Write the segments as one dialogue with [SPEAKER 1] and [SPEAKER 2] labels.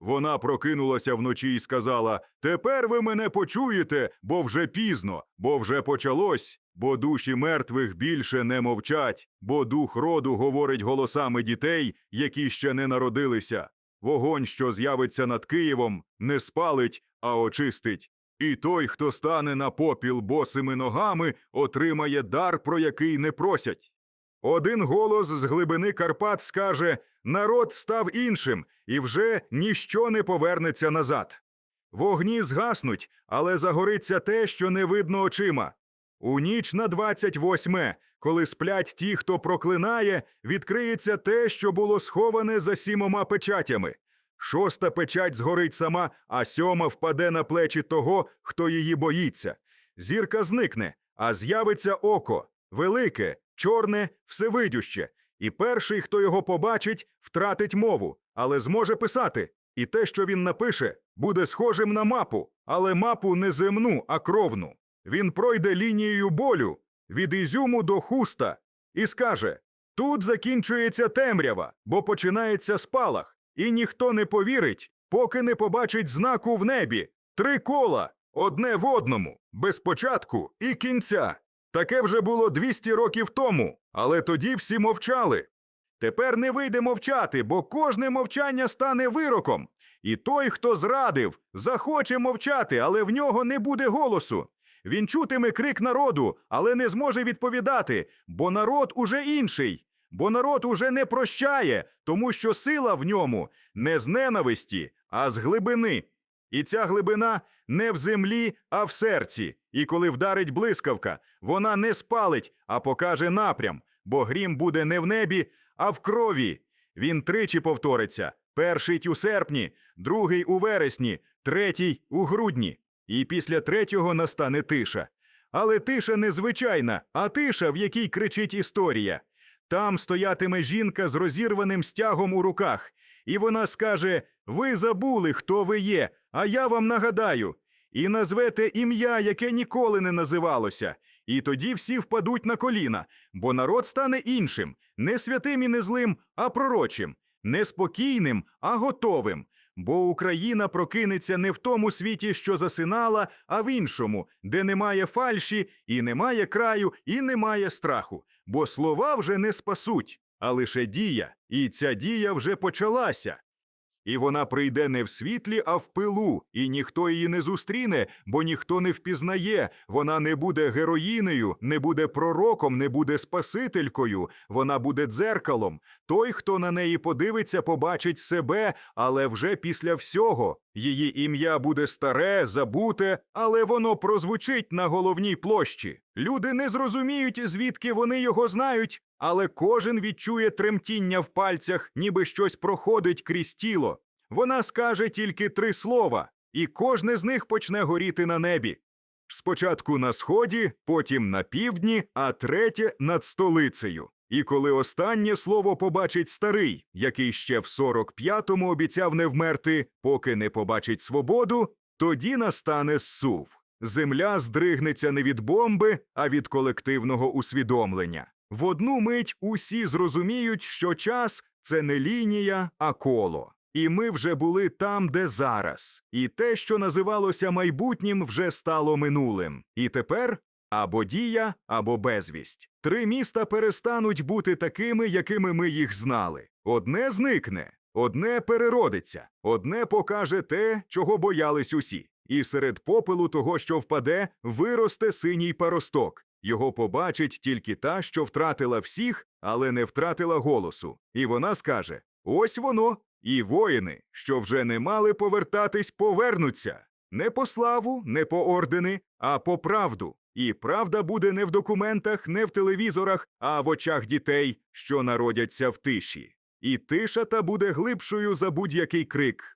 [SPEAKER 1] Вона прокинулася вночі і сказала: Тепер ви мене почуєте, бо вже пізно, бо вже почалось, бо душі мертвих більше не мовчать, бо дух роду говорить голосами дітей, які ще не народилися. Вогонь, що з'явиться над Києвом, не спалить, а очистить. І той, хто стане на попіл босими ногами, отримає дар, про який не просять. Один голос з глибини Карпат скаже: народ став іншим, і вже ніщо не повернеться назад. Вогні згаснуть, але загориться те, що не видно очима. У ніч на 28, коли сплять ті, хто проклинає, відкриється те, що було сховане за сімома печатями. Шоста печать згорить сама, а сьома впаде на плечі того, хто її боїться. Зірка зникне, а з'явиться око велике, чорне, всевидюще. І перший, хто його побачить, втратить мову, але зможе писати. І те, що він напише, буде схожим на мапу, але мапу не земну, а кровну. Він пройде лінією болю від ізюму до хуста і скаже: Тут закінчується темрява, бо починається спалах, і ніхто не повірить, поки не побачить знаку в небі. Три кола, одне в одному, без початку і кінця. Таке вже було 200 років тому, але тоді всі мовчали. Тепер не вийде мовчати, бо кожне мовчання стане вироком. І той, хто зрадив, захоче мовчати, але в нього не буде голосу. Він чутиме крик народу, але не зможе відповідати, бо народ уже інший, бо народ уже не прощає, тому що сила в ньому не з ненависті, а з глибини. І ця глибина не в землі, а в серці. І коли вдарить блискавка, вона не спалить, а покаже напрям, бо грім буде не в небі, а в крові. Він тричі повториться: перший у серпні, другий у вересні, третій у грудні. І після третього настане тиша. Але тиша не звичайна, а тиша, в якій кричить історія. Там стоятиме жінка з розірваним стягом у руках, і вона скаже: Ви забули, хто ви є, а я вам нагадаю. І назвете ім'я, яке ніколи не називалося. І тоді всі впадуть на коліна, бо народ стане іншим, не святим і не злим, а пророчим, не спокійним, а готовим. Бо Україна прокинеться не в тому світі, що засинала, а в іншому, де немає фальші, і немає краю, і немає страху. Бо слова вже не спасуть, а лише дія, і ця дія вже почалася. І вона прийде не в світлі, а в пилу, і ніхто її не зустріне, бо ніхто не впізнає. Вона не буде героїнею, не буде пророком, не буде спасителькою. Вона буде дзеркалом. Той, хто на неї подивиться, побачить себе, але вже після всього. Її ім'я буде старе, забуте, але воно прозвучить на головній площі. Люди не зрозуміють, звідки вони його знають, але кожен відчує тремтіння в пальцях, ніби щось проходить крізь тіло. Вона скаже тільки три слова, і кожне з них почне горіти на небі. Спочатку на сході, потім на півдні, а третє над столицею. І коли останнє слово побачить старий, який ще в 45-му обіцяв не вмерти, поки не побачить свободу, тоді настане зсув. Земля здригнеться не від бомби, а від колективного усвідомлення. В одну мить усі зрозуміють, що час це не лінія, а коло. І ми вже були там, де зараз. І те, що називалося майбутнім, вже стало минулим. І тепер або дія, або безвість. Три міста перестануть бути такими, якими ми їх знали. Одне зникне, одне переродиться, одне покаже те, чого боялись усі. І серед попелу того, що впаде, виросте синій паросток. Його побачить тільки та, що втратила всіх, але не втратила голосу. І вона скаже: Ось воно. І воїни, що вже не мали повертатись, повернуться не по славу, не по ордени, а по правду. І правда буде не в документах, не в телевізорах, а в очах дітей, що народяться в тиші. І тиша та буде глибшою за будь-який крик.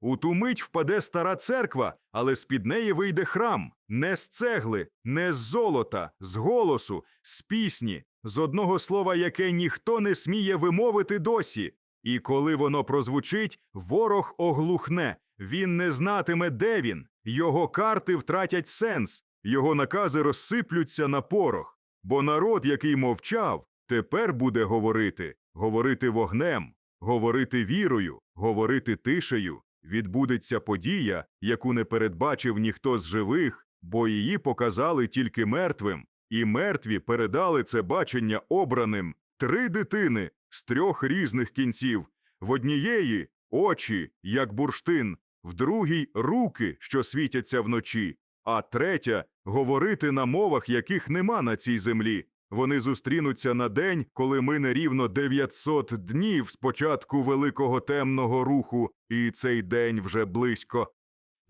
[SPEAKER 1] У ту мить впаде стара церква, але з-під неї вийде храм. Не з цегли, не з золота, з голосу, з пісні, з одного слова, яке ніхто не сміє вимовити досі. І коли воно прозвучить, ворог оглухне, він не знатиме, де він, його карти втратять сенс, його накази розсиплються на порох. Бо народ, який мовчав, тепер буде говорити, говорити вогнем, говорити вірою, говорити тишею, Відбудеться подія, яку не передбачив ніхто з живих, бо її показали тільки мертвим, і мертві передали це бачення обраним три дитини з трьох різних кінців. В однієї очі, як бурштин, в другій руки, що світяться вночі, а третя говорити на мовах, яких нема на цій землі. Вони зустрінуться на день, коли мине рівно 900 днів з початку великого темного руху, і цей день вже близько.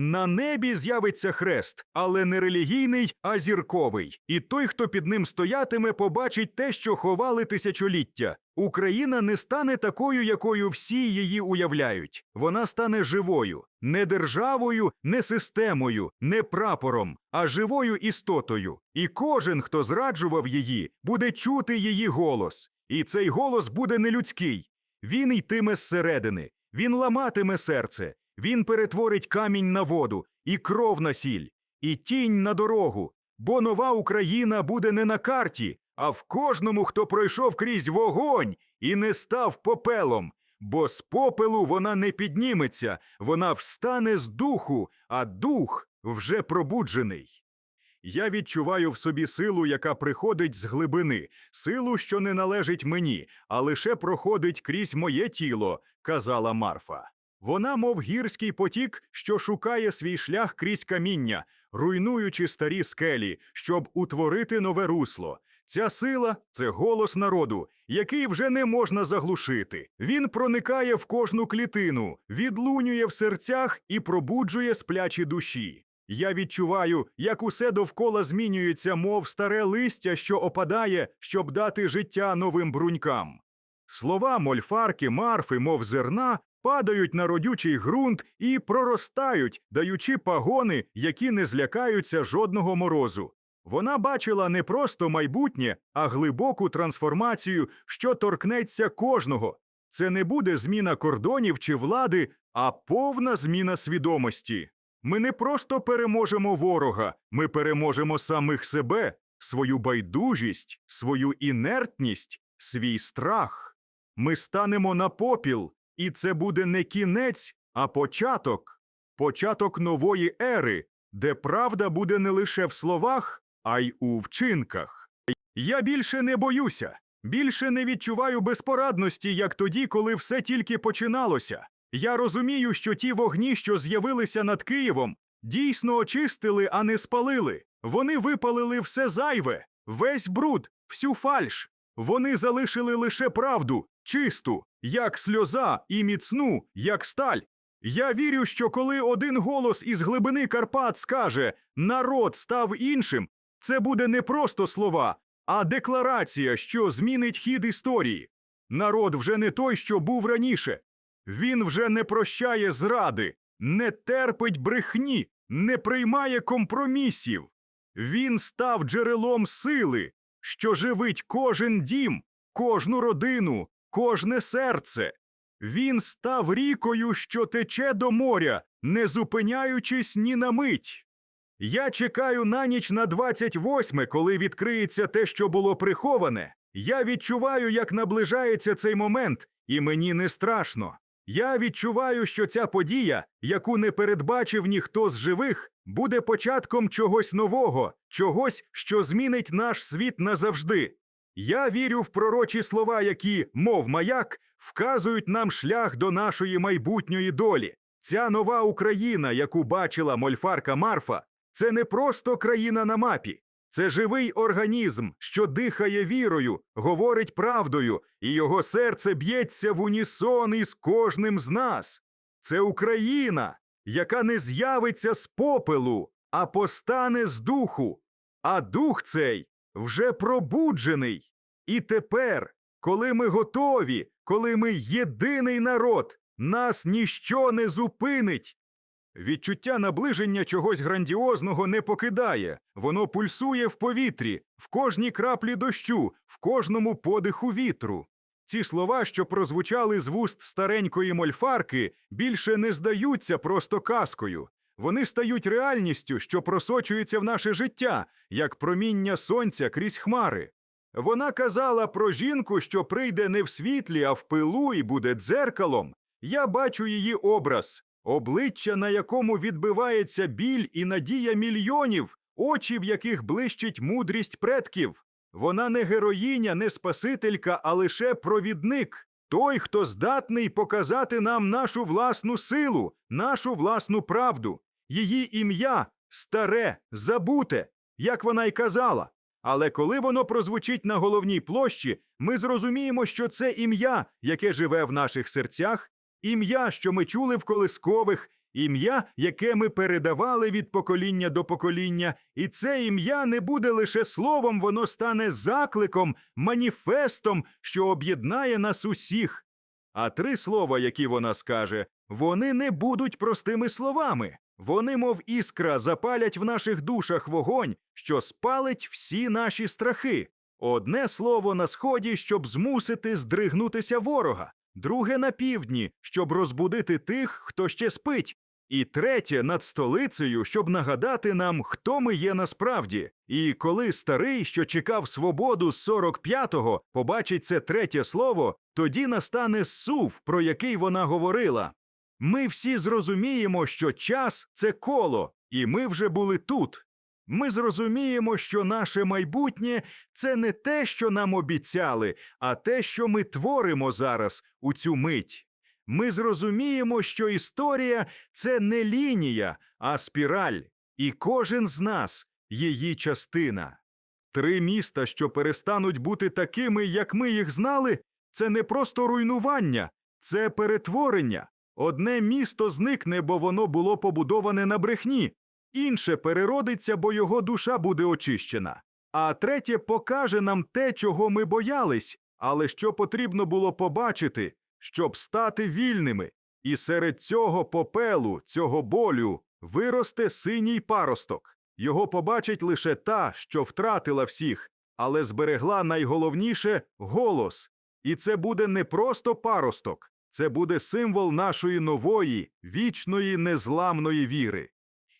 [SPEAKER 1] На небі з'явиться хрест, але не релігійний, а зірковий. І той, хто під ним стоятиме, побачить те, що ховали тисячоліття. Україна не стане такою, якою всі її уявляють. Вона стане живою, не державою, не системою, не прапором, а живою істотою. І кожен, хто зраджував її, буде чути її голос. І цей голос буде нелюдський. Він йтиме зсередини, він ламатиме серце, він перетворить камінь на воду, і кров на сіль, і тінь на дорогу. Бо нова Україна буде не на карті, а в кожному, хто пройшов крізь вогонь і не став попелом. Бо з попелу вона не підніметься, вона встане з духу, а дух вже пробуджений. Я відчуваю в собі силу, яка приходить з глибини, силу, що не належить мені, а лише проходить крізь моє тіло, казала Марфа. Вона, мов гірський потік, що шукає свій шлях крізь каміння, руйнуючи старі скелі, щоб утворити нове русло. Ця сила це голос народу, який вже не можна заглушити. Він проникає в кожну клітину, відлунює в серцях і пробуджує сплячі душі. Я відчуваю, як усе довкола змінюється, мов старе листя, що опадає, щоб дати життя новим брунькам. Слова мольфарки, марфи, мов зерна, падають на родючий ґрунт і проростають, даючи пагони, які не злякаються жодного морозу. Вона бачила не просто майбутнє, а глибоку трансформацію, що торкнеться кожного. Це не буде зміна кордонів чи влади, а повна зміна свідомості. Ми не просто переможемо ворога, ми переможемо самих себе, свою байдужість, свою інертність, свій страх. Ми станемо на попіл, і це буде не кінець, а початок, початок нової ери, де правда буде не лише в словах, а й у вчинках. Я більше не боюся, більше не відчуваю безпорадності, як тоді, коли все тільки починалося. Я розумію, що ті вогні, що з'явилися над Києвом, дійсно очистили, а не спалили. Вони випалили все зайве, весь бруд, всю фальш. Вони залишили лише правду, чисту, як сльоза, і міцну, як сталь. Я вірю, що коли один голос із глибини Карпат скаже народ став іншим, це буде не просто слова, а декларація, що змінить хід історії. Народ вже не той, що був раніше. Він вже не прощає зради, не терпить брехні, не приймає компромісів. Він став джерелом сили, що живить кожен дім, кожну родину, кожне серце. Він став рікою, що тече до моря, не зупиняючись ні на мить. Я чекаю на ніч на 28, коли відкриється те, що було приховане. Я відчуваю, як наближається цей момент, і мені не страшно. Я відчуваю, що ця подія, яку не передбачив ніхто з живих, буде початком чогось нового, чогось, що змінить наш світ назавжди. Я вірю в пророчі слова, які, мов маяк, вказують нам шлях до нашої майбутньої долі. Ця нова Україна, яку бачила мольфарка Марфа, це не просто країна на мапі. Це живий організм, що дихає вірою, говорить правдою, і його серце б'ється в унісон із кожним з нас. Це Україна, яка не з'явиться з попелу, а постане з духу. А дух цей вже пробуджений. І тепер, коли ми готові, коли ми єдиний народ, нас ніщо не зупинить. Відчуття наближення чогось грандіозного не покидає, воно пульсує в повітрі, в кожній краплі дощу, в кожному подиху вітру. Ці слова, що прозвучали з вуст старенької мольфарки, більше не здаються просто казкою. Вони стають реальністю, що просочується в наше життя, як проміння сонця крізь хмари. Вона казала про жінку, що прийде не в світлі, а в пилу і буде дзеркалом. Я бачу її образ, обличчя, на якому відбивається біль і надія мільйонів, очі, в яких блищить мудрість предків. Вона не героїня, не спасителька, а лише провідник. Той, хто здатний показати нам нашу власну силу, нашу власну правду. Її ім'я старе, забуте, як вона й казала. Але коли воно прозвучить на головній площі, ми зрозуміємо, що це ім'я, яке живе в наших серцях, ім'я, що ми чули в колискових, ім'я, яке ми передавали від покоління до покоління, і це ім'я не буде лише словом, воно стане закликом, маніфестом, що об'єднає нас усіх. А три слова, які вона скаже, вони не будуть простими словами. Вони, мов іскра, запалять в наших душах вогонь, що спалить всі наші страхи. Одне слово на сході, щоб змусити здригнутися ворога, друге на півдні, щоб розбудити тих, хто ще спить, і третє над столицею, щоб нагадати нам, хто ми є насправді. І коли старий, що чекав свободу з 45-го, побачить це третє слово, тоді настане сув, про який вона говорила. Ми всі зрозуміємо, що час це коло, і ми вже були тут. Ми зрозуміємо, що наше майбутнє це не те, що нам обіцяли, а те, що ми творимо зараз у цю мить. Ми зрозуміємо, що історія це не лінія, а спіраль, і кожен з нас її частина. Три міста, що перестануть бути такими, як ми їх знали, це не просто руйнування, це перетворення. Одне місто зникне, бо воно було побудоване на брехні, інше переродиться, бо його душа буде очищена. А третє покаже нам те, чого ми боялись, але що потрібно було побачити, щоб стати вільними. І серед цього попелу, цього болю, виросте синій паросток. Його побачить лише та, що втратила всіх, але зберегла найголовніше голос. І це буде не просто паросток, це буде символ нашої нової, вічної, незламної віри.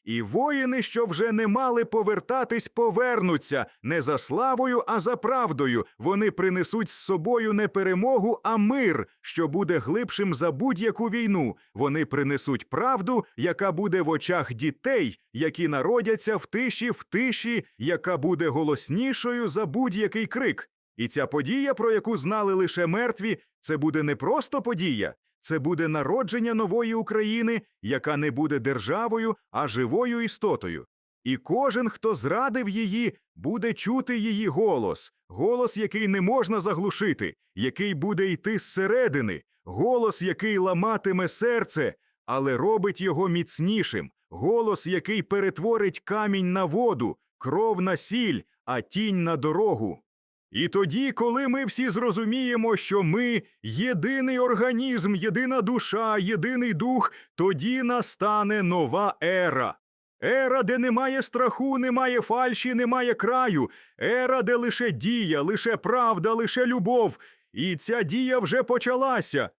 [SPEAKER 1] І воїни, що вже не мали повертатись, повернуться не за славою, а за правдою. Вони принесуть з собою не перемогу, а мир, що буде глибшим за будь-яку війну. Вони принесуть правду, яка буде в очах дітей, які народяться в тиші, в тиші, яка буде голоснішою за будь-який крик. І ця подія, про яку знали лише мертві, це буде не просто подія, це буде народження нової України, яка не буде державою, а живою істотою. І кожен, хто зрадив її, буде чути її голос, голос, який не можна заглушити, який буде йти зсередини, голос, який ламатиме серце, але робить його міцнішим, голос, який перетворить камінь на воду, кров на сіль, а тінь на дорогу. І тоді, коли ми всі зрозуміємо, що ми єдиний організм, єдина душа, єдиний дух, тоді настане нова ера. Ера, де немає страху, немає фальші, немає краю, ера, де лише дія, лише правда, лише любов. І ця дія вже почалася.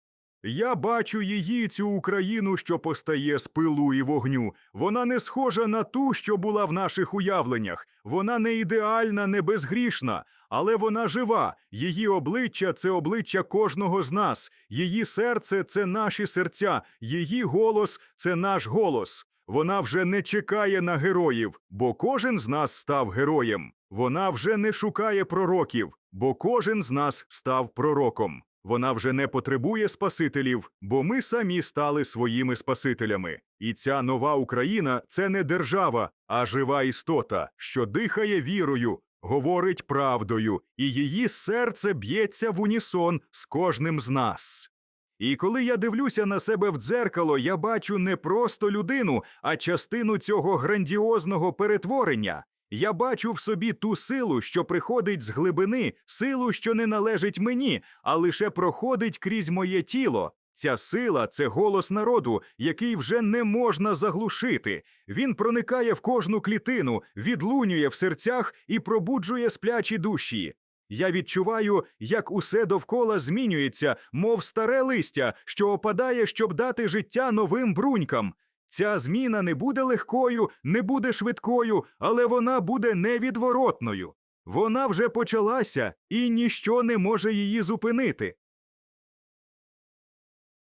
[SPEAKER 1] Я бачу її, цю Україну, що постає з пилу і вогню. Вона не схожа на ту, що була в наших уявленнях. Вона не ідеальна, не безгрішна, але вона жива. Її обличчя це обличчя кожного з нас. Її серце це наші серця, її голос це наш голос. Вона вже не чекає на героїв, бо кожен з нас став героєм. Вона вже не шукає пророків, бо кожен з нас став пророком. Вона вже не потребує спасителів, бо ми самі стали своїми спасителями. І ця нова Україна це не держава, а жива істота, що дихає вірою, говорить правдою, і її серце б'ється в унісон з кожним з нас. І коли я дивлюся на себе в дзеркало, я бачу не просто людину, а частину цього грандіозного перетворення. Я бачу в собі ту силу, що приходить з глибини, силу, що не належить мені, а лише проходить крізь моє тіло. Ця сила це голос народу, який вже не можна заглушити. Він проникає в кожну клітину, відлунює в серцях і пробуджує сплячі душі. Я відчуваю, як усе довкола змінюється, мов старе листя, що опадає, щоб дати життя новим брунькам. Ця зміна не буде легкою, не буде швидкою, але вона буде невідворотною. Вона вже почалася, і ніщо не може її зупинити.